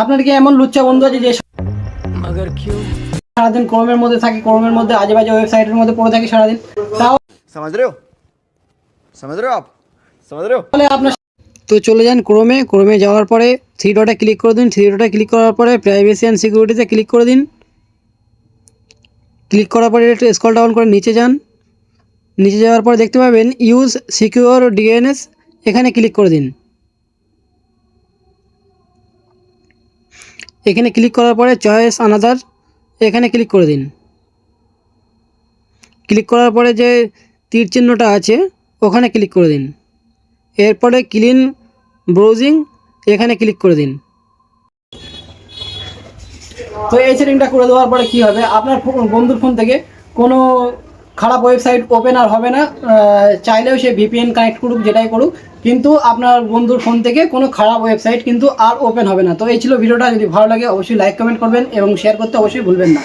আপনার কি এমন লুচ্চা বন্ধু আছে যে সারাদিন ক্রমের মধ্যে থাকে ক্রমের মধ্যে আজে বাজে ওয়েবসাইটের মধ্যে পড়ে থাকে সারাদিন? তাও সমাজ রেও সমাজ রেও সমাজ রেও তাহলে আপনার তো চলে যান ক্রোমে ক্রোমে যাওয়ার পরে থ্রি ডটে ক্লিক করে দিন। থ্রি ডটে ক্লিক করার পরে প্রাইভেসি অ্যান্ড সিকিউরিটিতে ক্লিক করে দিন। ক্লিক করার পরে একটু স্কল ডাউন করে নিচে যান। নিচে যাওয়ার পর দেখতে পাবেন ইউজ সিকিউর ডিএনএস এখানে ক্লিক করে দিন। এখানে ক্লিক করার পরে চয়েস আনাদার এখানে ক্লিক করে দিন। ক্লিক করার পরে যে তীর চিহ্নটা আছে, ওখানে ক্লিক করে দিন। এরপরে ক্লিন ব্রাউজিং এখানে ক্লিক করে দিন। তো এই সেটিংটা করে দেওয়ার পরে কি হবে? আপনার বন্ধুর ফোন থেকে কোনো খারাপ ওয়েবসাইট ওপেন আর হবে না চাইলেও সে ভিপিএন কানেক্ট করুক, যেটাই করুক, কিন্তু আপনার বন্ধুর ফোন থেকে কোনো খারাপ ওয়েবসাইট কিন্তু আর ওপেন হবে না। তো এই ছিল ভিডিওটা, যদি ভালো লাগে অবশ্যই লাইক কমেন্ট করবেন এবং শেয়ার করতে অবশ্যই ভুলবেন না।